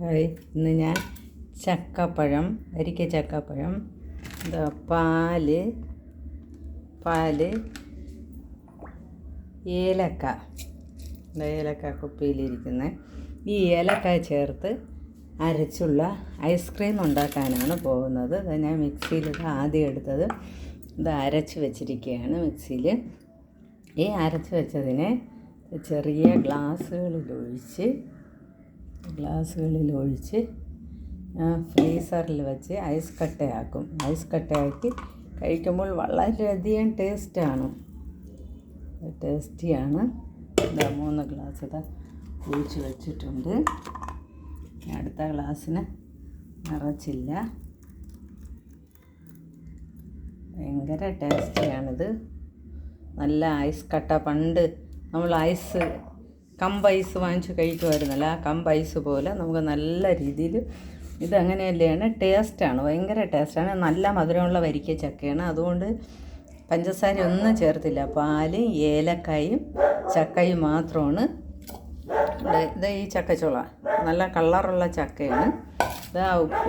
Hi ഇന്ന് ഞാൻ ചക്കപ്പഴം അരിക്ക ചക്കപ്പഴം എന്താ പാൽ പാൽ ഏലക്ക എന്താ ഏലക്ക കുപ്പിയിലിരിക്കുന്നത് ഈ ഏലക്ക ചേർത്ത് അരച്ചുള്ള ഐസ്ക്രീം ഉണ്ടാക്കാനാണ് പോകുന്നത്. അത് ഞാൻ മിക്സിയിൽ ആദ്യം എടുത്തത്. ഇത് അരച്ച് വെച്ചിരിക്കുകയാണ് മിക്സിയിൽ ഈ അരച്ച് വെച്ചതിനെ ചെറിയ ഗ്ലാസ്സുകളിൽ ഒഴിച്ച് ഗ്ലാസ്സുകളിൽ ഒഴിച്ച് ഫ്രീസറിൽ വെച്ച് ഐസ് കട്ടയാക്കും. ഐസ് കട്ടയാക്കി കഴിക്കുമ്പോൾ വളരെയധികം ടേസ്റ്റാണ്. ടേസ്റ്റിയാണ്. ഇതാ മൂന്ന് ഗ്ലാസ് ഇതാ ഒഴിച്ച് വെച്ചിട്ടുണ്ട്. അടുത്ത ഗ്ലാസ്സിന് നിറച്ചില്ല. ഭയങ്കര ടേസ്റ്റിയാണിത്. നല്ല ഐസ് കട്ട. പണ്ട് നമ്മൾ ഐസ് കമ്പ് ഐസ് വാങ്ങിച്ച് കഴിക്കുമായിരുന്നല്ലോ. ആ കമ്പ് ഐസ് പോലെ നമുക്ക് നല്ല രീതിയിൽ ഇതങ്ങനെയല്ലാണ് ടേസ്റ്റാണ് ഭയങ്കര ടേസ്റ്റാണ്. നല്ല മധുരമുള്ള വരിക്ക ചക്കയാണ്. അതുകൊണ്ട് പഞ്ചസാര ഒന്നും ചേർത്തില്ല. പാൽ ഏലക്കായും ചക്കയും മാത്രമാണ്. ഇത് ഇത് ഈ ചക്കച്ചുള. നല്ല കളറുള്ള ചക്കയാണ്. ഇത്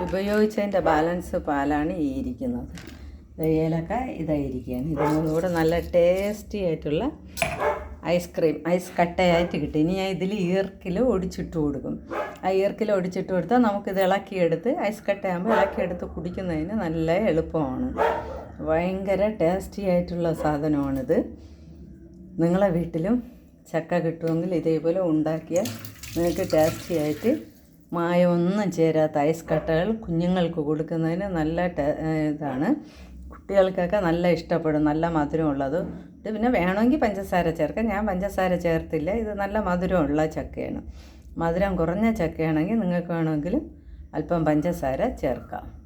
ഉപയോഗിച്ചതിന്റെ ബാലൻസ് പാലാണ് ഈ ഇരിക്കുന്നത്. ഇത് ഏലക്ക ഇതായിരിക്കുകയാണ്. ഇതൊന്നും കൂടെ നല്ല ടേസ്റ്റി ആയിട്ടുള്ള ഐസ്ക്രീം ഐസ് കട്ടയായിട്ട് കിട്ടും. ഇനി ഞാൻ ഇതിൽ ഈർക്കിൽ ഒടിച്ചിട്ട് കൊടുക്കും. ആ ഈർക്കിൽ ഒടിച്ചിട്ട് കൊടുത്താൽ നമുക്കിത് ഇളക്കിയെടുത്ത് ഐസ് കട്ടയാകുമ്പോൾ ഇളക്കിയെടുത്ത് കുടിക്കുന്നതിന് നല്ല എളുപ്പമാണ്. ഭയങ്കര ടേസ്റ്റി ആയിട്ടുള്ള സാധനമാണിത്. നിങ്ങളെ വീട്ടിലും ചക്ക കിട്ടുമെങ്കിൽ ഇതേപോലെ ഉണ്ടാക്കിയാൽ നിങ്ങൾക്ക് ടേസ്റ്റി ആയിട്ട് മായമൊന്നും ചേരാത്ത ഐസ് കട്ടകൾ കുഞ്ഞുങ്ങൾക്ക് കൊടുക്കുന്നതിന് നല്ല ഇതാണ്. കുട്ടികൾക്കൊക്കെ നല്ല ഇഷ്ടപ്പെടും നല്ല മധുരമുള്ളത്. ഇത് പിന്നെ വേണമെങ്കിൽ പഞ്ചസാര ചേർക്കാം. ഞാൻ പഞ്ചസാര ചേർത്തില്ല. ഇത് നല്ല മധുരമുള്ള ചക്കയാണ്. മധുരം കുറഞ്ഞ ചക്കയാണെങ്കിൽ നിങ്ങൾക്ക് വേണമെങ്കിൽ അല്പം പഞ്ചസാര ചേർക്കാം.